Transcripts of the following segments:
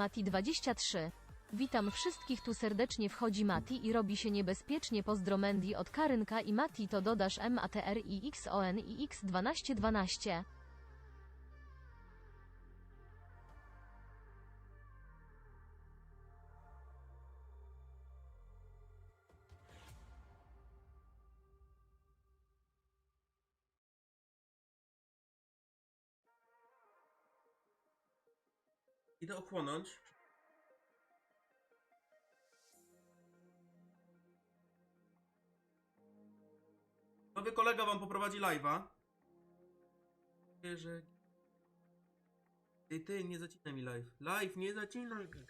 Mati23. Witam wszystkich tu serdecznie wchodzi Mati i robi się niebezpiecznie pozdromendi od Karynka i Mati to dodasz MATR i XON i X1212. Idę ochłonąć. Nowy kolega wam poprowadzi live'a. Że... Ty, ty, nie zacinaj mi live. Live, nie zacinaj mi.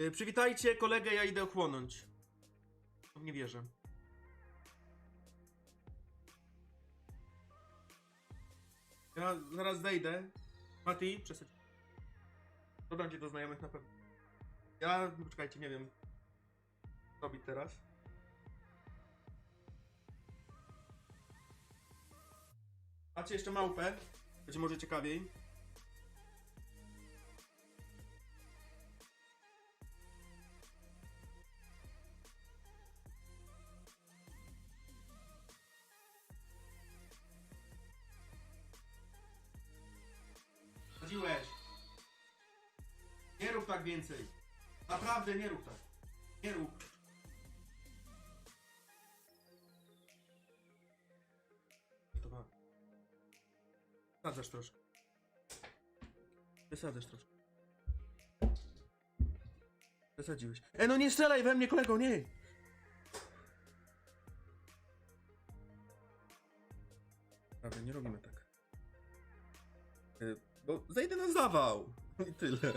Y, Przywitajcie kolegę, ja idę ochłonąć. Nie wierzę. Ja zaraz zejdę. Mati, przesadź. Dodam cię do znajomych na pewno. Ja, no poczekajcie, nie wiem. Co robić teraz? Macie jeszcze małpę. Będzie może ciekawiej. Więcej. Naprawdę nie rób tak. Nie rób. Dobra. Wysadzasz troszkę. Wysadzasz troszkę. Wysadziłeś. E, no nie strzelaj we mnie, kolego, nie! Prawie, nie robimy tak. E, bo zejdę na zawał. I tyle.